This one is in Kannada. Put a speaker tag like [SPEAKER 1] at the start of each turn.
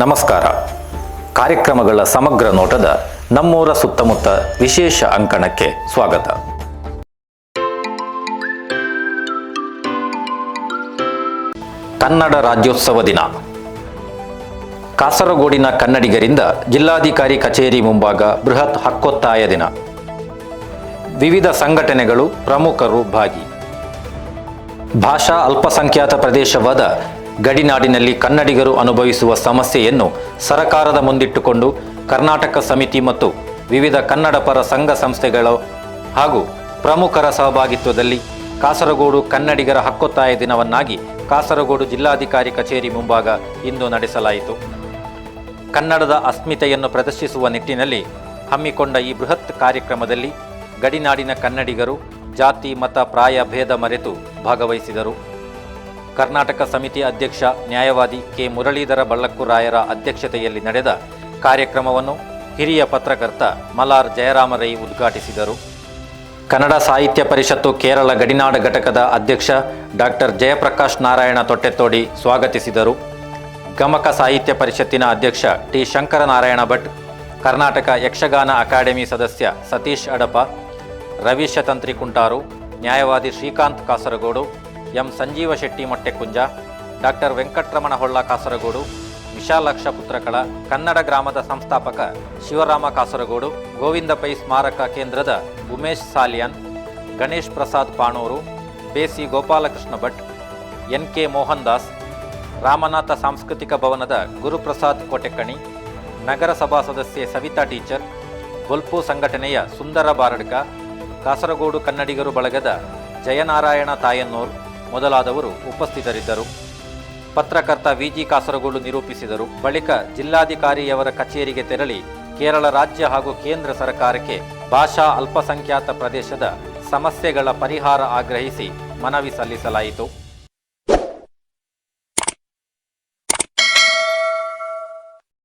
[SPEAKER 1] ನಮಸ್ಕಾರ. ಕಾರ್ಯಕ್ರಮಗಳ ಸಮಗ್ರ ನೋಟದ ನಮ್ಮೂರ ಸುತ್ತಮುತ್ತ ವಿಶೇಷ ಅಂಕಣಕ್ಕೆ ಸ್ವಾಗತ. ಕನ್ನಡ ರಾಜ್ಯೋತ್ಸವ ದಿನ. ಕಾಸರಗೋಡಿನ ಕನ್ನಡಿಗರಿಂದ ಜಿಲ್ಲಾಧಿಕಾರಿ ಕಚೇರಿ ಮುಂಭಾಗ ಬೃಹತ್ ಹಕ್ಕೊತ್ತಾಯ ದಿನ. ವಿವಿಧ ಸಂಘಟನೆಗಳು ಪ್ರಮುಖರು ಭಾಗಿ ಭಾಷಾ ಅಲ್ಪಸಂಖ್ಯಾತ ಪ್ರದೇಶವಾದ ಗಡಿನಾಡಿನಲ್ಲಿ ಕನ್ನಡಿಗರು ಅನುಭವಿಸುವ ಸಮಸ್ಯೆಯನ್ನು ಸರಕಾರದ ಮುಂದಿಟ್ಟುಕೊಂಡು ಕರ್ನಾಟಕ ಸಮಿತಿ ಮತ್ತು ವಿವಿಧ ಕನ್ನಡ ಪರ ಸಂಘ ಸಂಸ್ಥೆಗಳು ಹಾಗೂ ಪ್ರಮುಖರ ಸಹಭಾಗಿತ್ವದಲ್ಲಿ ಕಾಸರಗೋಡು ಕನ್ನಡಿಗರ ಹಕ್ಕೊತ್ತಾಯ ದಿನವನ್ನಾಗಿ ಕಾಸರಗೋಡು ಜಿಲ್ಲಾಧಿಕಾರಿ ಕಚೇರಿ ಮುಂಭಾಗ ಇಂದು ನಡೆಸಲಾಯಿತು. ಕನ್ನಡದ ಅಸ್ಮಿತೆಯನ್ನು ಪ್ರದರ್ಶಿಸುವ ನಿಟ್ಟಿನಲ್ಲಿ ಹಮ್ಮಿಕೊಂಡ ಈ ಬೃಹತ್ ಕಾರ್ಯಕ್ರಮದಲ್ಲಿ ಗಡಿನಾಡಿನ ಕನ್ನಡಿಗರು, ಜಾತಿ, ಮತ, ಪ್ರಾಯ, ಭೇದ ಮರೆತು ಭಾಗವಹಿಸಿದರು. ಕರ್ನಾಟಕ ಸಮಿತಿ ಅಧ್ಯಕ್ಷ ನ್ಯಾಯವಾದಿ ಕೆ ಮುರಳೀಧರ ಬಳ್ಳಕ್ಕುರಾಯರ ಅಧ್ಯಕ್ಷತೆಯಲ್ಲಿ ನಡೆದ ಕಾರ್ಯಕ್ರಮವನ್ನು ಹಿರಿಯ ಪತ್ರಕರ್ತ ಮಲಾರ್ ಜಯರಾಮರೈ ಉದ್ಘಾಟಿಸಿದರು. ಕನ್ನಡ ಸಾಹಿತ್ಯ ಪರಿಷತ್ತು ಕೇರಳ ಗಡಿನಾಡ ಘಟಕದ ಅಧ್ಯಕ್ಷ ಡಾಕ್ಟರ್ ಜಯಪ್ರಕಾಶ್ ನಾರಾಯಣ ತೊಟ್ಟೆತ್ತೋಡಿ ಸ್ವಾಗತಿಸಿದರು. ಗಮಕ ಸಾಹಿತ್ಯ ಪರಿಷತ್ತಿನ ಅಧ್ಯಕ್ಷ ಟಿ. ಶಂಕರನಾರಾಯಣ ಭಟ್, ಕರ್ನಾಟಕ ಯಕ್ಷಗಾನ ಅಕಾಡೆಮಿ ಸದಸ್ಯ ಸತೀಶ್ ಅಡಪ, ರವಿ ಶತಂತ್ರಿ ಕುಂಟಾರು ನ್ಯಾಯವಾದಿ ಶ್ರೀಕಾಂತ್ ಕಾಸರಗೋಡು ಎಂ ಸಂಜೀವ ಶೆಟ್ಟಿ ಮೊಟ್ಟೆಕುಂಜ ಡಾಕ್ಟರ್ ವೆಂಕಟರಮಣ ಹೊಳ್ಳ ಕಾಸರಗೋಡು ವಿಶಾಲಾಕ್ಷ ಪುತ್ರಕಳ ಕನ್ನಡ ಗ್ರಾಮದ ಸಂಸ್ಥಾಪಕ ಶಿವರಾಮ ಕಾಸರಗೋಡು, ಗೋವಿಂದ ಪೈ ಸ್ಮಾರಕ ಕೇಂದ್ರದ Umesh Salian, Ganesh Prasad Panur, B C Gopalakrishna Bhat, N K Mohan Das Ramanatha ಸಾಂಸ್ಕೃತಿಕ ಭವನದ ಗುರುಪ್ರಸಾದ್ ಕೋಟೆಕಣಿ, ನಗರಸಭಾ ಸದಸ್ಯೆ ಸವಿತಾ ಟೀಚರ್, ಬೊಲ್ಪು ಸಂಘಟನೆಯ ಸುಂದರ ಬಾರಡ್ಕ, ಕಾಸರಗೋಡು ಕನ್ನಡಿಗರು ಬಳಗದ ಜಯನಾರಾಯಣ ತಾಯನ್ನೂರ್ ಮೊದಲಾದವರು ಉಪಸ್ಥಿತರಿದ್ದರು. ಪತ್ರಕರ್ತ ವಿಜಿ ಕಾಸರಗೋಡು ನಿರೂಪಿಸಿದರು. ಬಳಿಕ ಜಿಲ್ಲಾಧಿಕಾರಿಯವರ ಕಚೇರಿಗೆ ತೆರಳಿ ಕೇರಳ ರಾಜ್ಯ ಹಾಗೂ ಕೇಂದ್ರ ಸರ್ಕಾರಕ್ಕೆ ಭಾಷಾ ಅಲ್ಪಸಂಖ್ಯಾತ ಪ್ರದೇಶದ ಸಮಸ್ಯೆಗಳ ಪರಿಹಾರ ಆಗ್ರಹಿಸಿ ಮನವಿ ಸಲ್ಲಿಸಲಾಯಿತು.